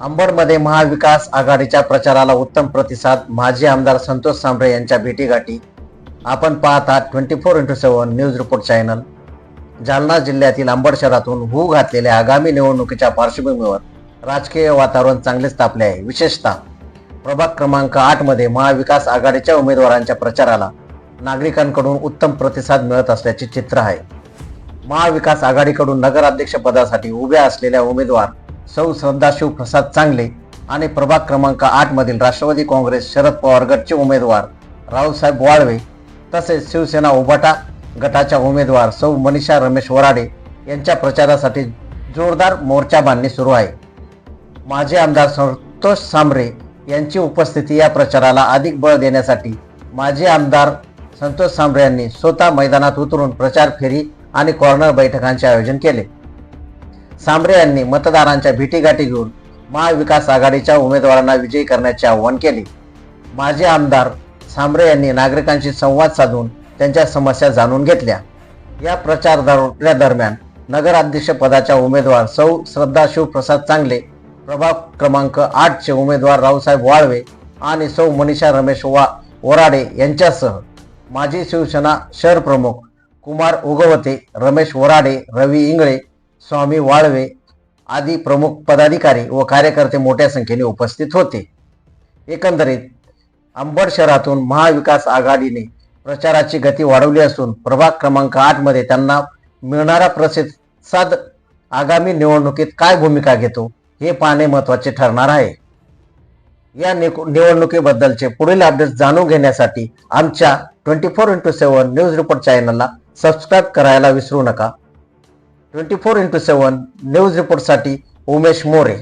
अंबडमध्ये महाविकास आघाडीच्या प्रचाराला उत्तम प्रतिसाद माजी आमदार संतोष सांबरे यांच्या भेटीगाठी आपण पाहत आहात twenty four into seven news report channel. Jalna जिल्ह्यातील अंबड शहरातून हू घातलेल्या आगामी निवडणुकीच्या पार्श्वभूमीवर राजकीय वातावरण चांगलेच तापले आहे. विशेषतः प्रभाग क्रमांक आठमध्ये महाविकास आघाडीच्या उमेदवारांच्या प्रचाराला नागरिकांकडून उत्तम प्रतिसाद मिळत असल्याचे चित्र आहे. महाविकास आघाडीकडून नगराध्यक्ष पदासाठी उभ्या असलेल्या उमेदवार सौ श्रद्धाशिव प्रसाद चांगले आणि प्रभाग क्रमांक आठ मधील राष्ट्रवादी काँग्रेस शरद पवार गटचे उमेदवार रावसाहेब वाळवे तसेच शिवसेना उबाटा गटाच्या उमेदवार सौ मनीषा रमेश वराडे यांच्या प्रचारासाठी जोरदार मोर्चा बांधणी सुरू आहे. माजी आमदार संतोष सांबरे यांची उपस्थिती या प्रचाराला अधिक बळ देण्यासाठी माजी आमदार संतोष सांबरे यांनी स्वतः मैदानात उतरून प्रचार फेरी आणि कॉर्नर बैठकांचे आयोजन केले. सांबरे यांनी मतदारांच्या भेटीगाठी घेऊन महाविकास आघाडीच्या उमेदवारांना विजयी करण्याचे आवाहन केले. माजी आमदार सांबरे यांनी नागरिकांशी संवाद साधून त्यांच्या समस्या जाणून घेतल्या. या प्रचार दरम्यान नगराध्यक्ष पदाच्या उमेदवार सौ श्रद्धा शिवप्रसाद चांगले प्रभाग क्रमांक आठचे उमेदवार रावसाहेब वाळवे आणि सौ मनीषा रमेश वा वराडे यांच्यासह माजी शिवसेना शहर प्रमुख कुमार उगवते रमेश वराडे रवी इंगळे स्वामी वाळवे आदी प्रमुख पदाधिकारी व कार्यकर्ते मोठ्या संख्येने उपस्थित होते. एकंदरीत अंबड शहरातून महाविकास आघाडीने प्रचाराची गती वाढवली असून प्रभाग क्रमांक आठमध्ये त्यांना मिळणारा प्रतिसाद आगामी निवडणुकीत काय भूमिका घेतो हे पाहणे महत्त्वाचे ठरणार आहे. या निक- निवडणुकीबद्दलचे पुढील अपडेट्स जाणून घेण्यासाठी आमच्या twenty four into seven news report चॅनलला सबस्क्राईब करायला विसरू नका. Twenty four into seven news रिपोर्टसाठी Umesh More.